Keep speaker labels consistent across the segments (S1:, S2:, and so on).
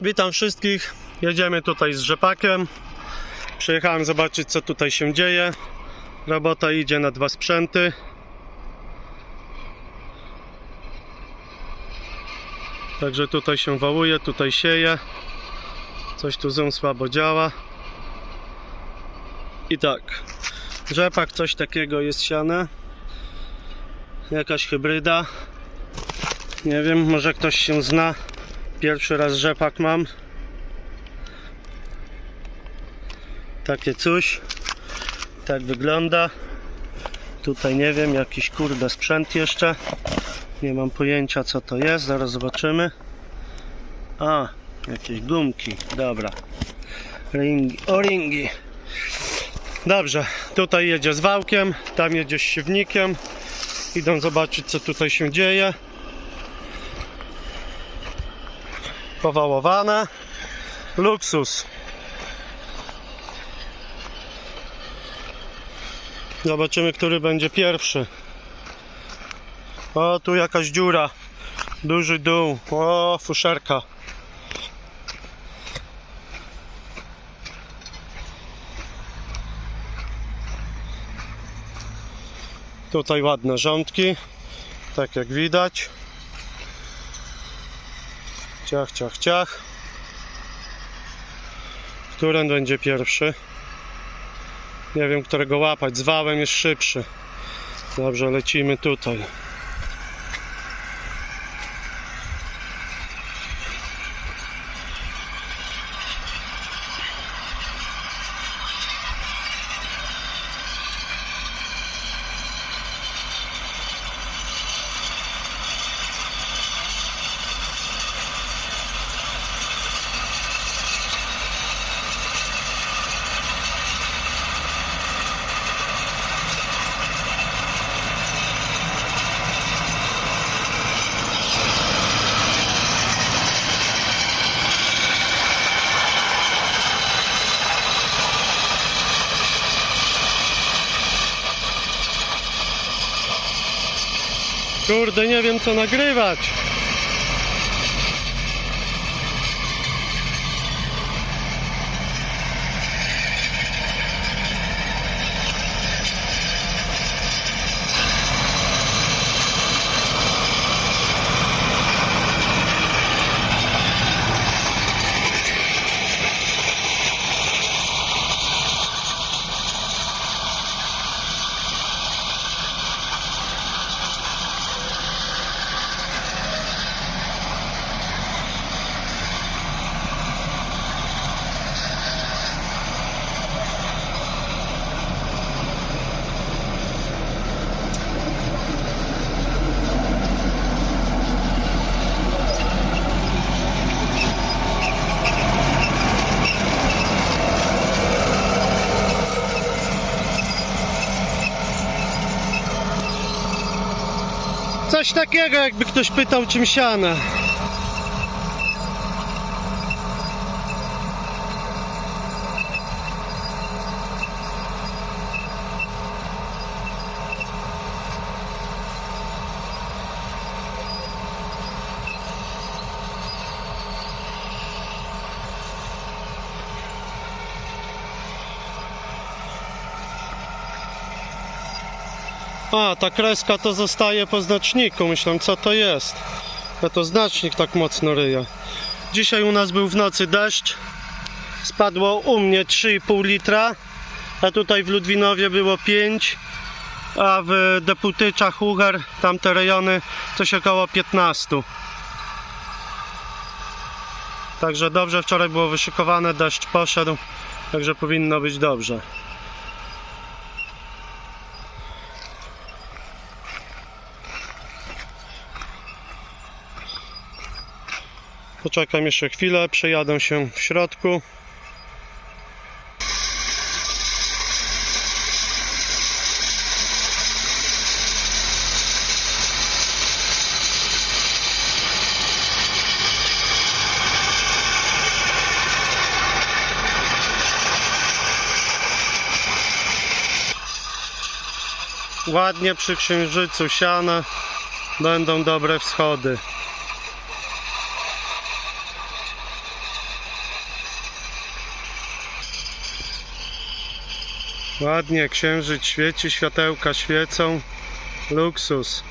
S1: Witam wszystkich. Jedziemy tutaj z rzepakiem. Przyjechałem zobaczyć co tutaj się dzieje. Robota idzie na dwa sprzęty. Także tutaj się wałuje, tutaj sieje. Coś tu zoom słabo działa. I tak. Rzepak, coś takiego jest siane. Jakaś hybryda. Nie wiem, może ktoś się zna. Pierwszy raz rzepak mam. Takie coś. Tak wygląda. Tutaj nie wiem, jakiś kurde sprzęt jeszcze. Nie mam pojęcia co to jest, zaraz zobaczymy. A, jakieś gumki, dobra. Ringi, o-ringi. Dobrze, tutaj jedzie z wałkiem, tam jedzie z siewnikiem. Idą zobaczyć co tutaj się dzieje. Powałowane. Luksus. Zobaczymy, który będzie pierwszy. O, tu jakaś dziura. Duży dół. O, fuszerka. Tutaj ładne rządki. Tak jak widać. Ciach, ciach, ciach. Który będzie pierwszy? Nie wiem, którego łapać. Z wałem jest szybszy. Dobrze, lecimy tutaj. Kurde, nie wiem co nagrywać. Coś takiego, jakby ktoś pytał, czym siana. A, ta kreska to zostaje po znaczniku. Myślę, co to jest. A to znacznik tak mocno ryje. Dzisiaj u nas był w nocy deszcz. Spadło u mnie 3,5 litra, a tutaj w Ludwinowie było 5, a w Deputyczach, Uger, tamte rejony, coś około 15. Także dobrze, wczoraj było wyszykowane, deszcz poszedł, także powinno być dobrze. Poczekam jeszcze chwilę, przejadę się w środku. Ładnie przy księżycu siane będą dobre wschody. Ładnie księżyc świeci, światełka świecą. Luksus.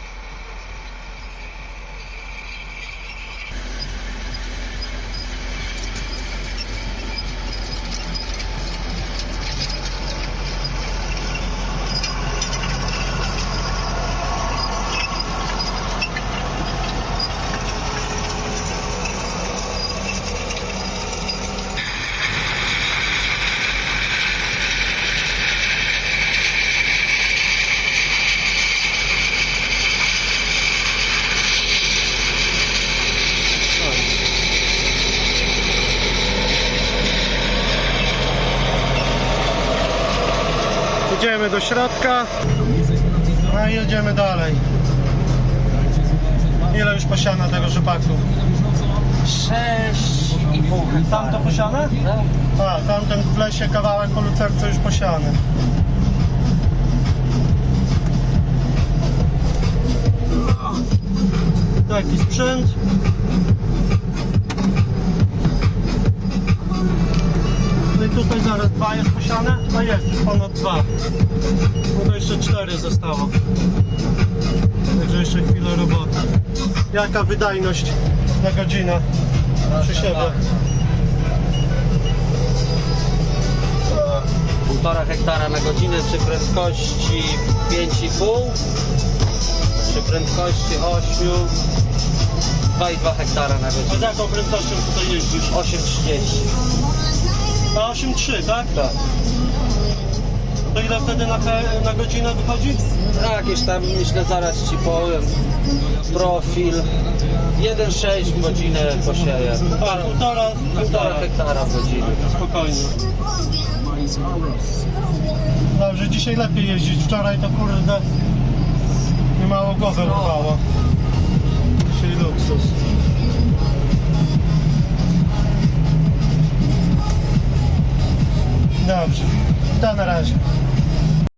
S1: Idziemy do środka. No i jedziemy dalej. Ile już posiana tego rzepaku?
S2: 6,5
S1: Tam to posiane? A, tamten w lesie kawałek po lucerce już posiany. Taki sprzęt. Zaraz dwa jest posiane? No jest, ponad dwa. No to jeszcze cztery zostało. Także jeszcze chwilę roboty. Jaka wydajność na godzinę przy siebie?
S2: Półtora hektara na godzinę przy prędkości 5,5 przy prędkości 8 2,2 hektara na
S1: A z
S2: godzinę
S1: jaką prędkością tutaj jeździsz?
S2: 8,30
S1: Na 8,3, tak?
S2: tak.
S1: To ile wtedy na, na godzinę wychodzi?
S2: Jakieś tam myślę zaraz ci powiem profil 1,6 w godzinę posieję
S1: A, półtora,
S2: półtora
S1: półtora.
S2: hektara w godzinę
S1: Spokojnie. Dobrze, dzisiaj lepiej jeździć. Wczoraj to kurde nie mało głowę urwało. Dzisiaj luksus. Dobrze, to na razie.